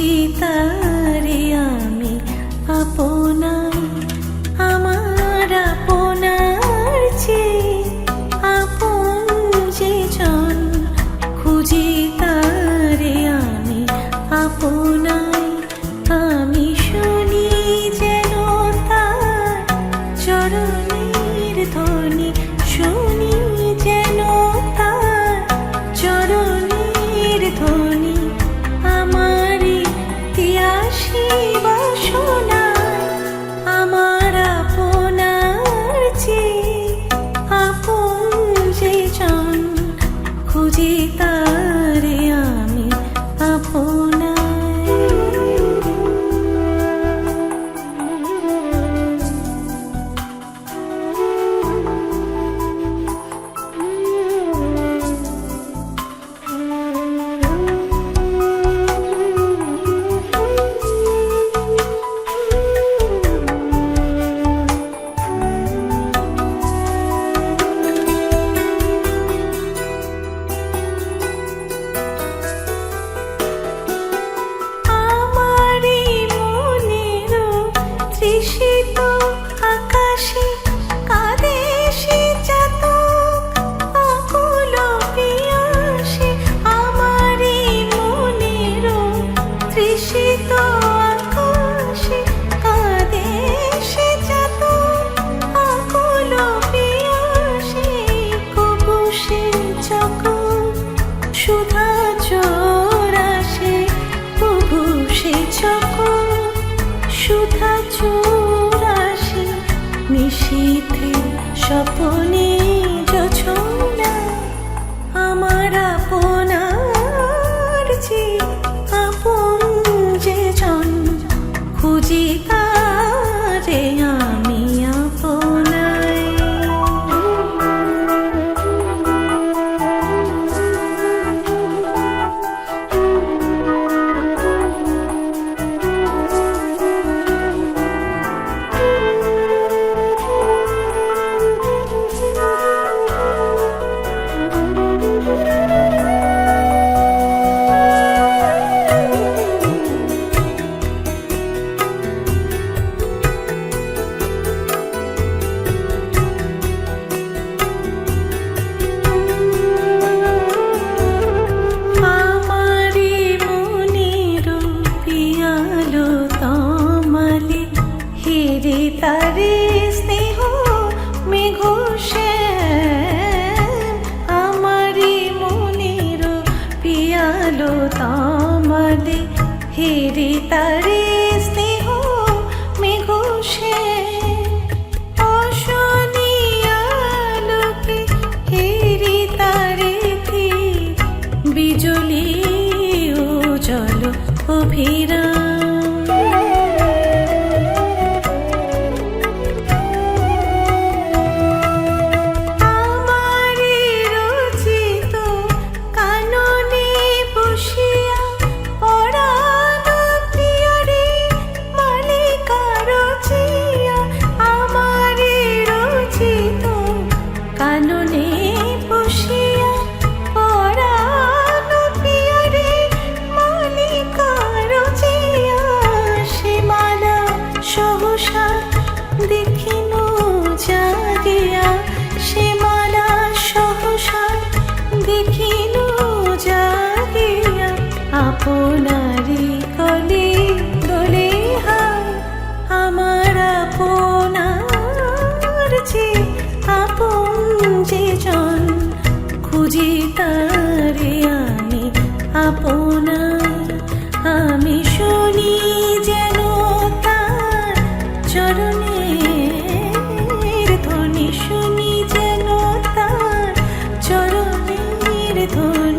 সীতারে আমি আপনার, আমার আপনার যে আপন যে জন খুঁজি তারে আমি আপনার, আমি শুনি যেন তার চরণের ধর സീതാ স্বপনে জোছনা আমার আপনার যে আপন যে জন খুঁজি তারে আমি। তারে স্নেহ মেঘোষে আমারি মনির পিয়ালো তমালে। হিরে তারে স্নেহ মেঘোষে অশনিয়ালোকে হেরি তারে বিজলি ও জল অভিরাম আপনারি কলে হায় আমার আপনার যে আপন যে জন, খুঁজি আমি আপনার। আমি শুনি যেন তার চরণের ধ্বনি, শুনি যেন তার চরণের ধ্বনি।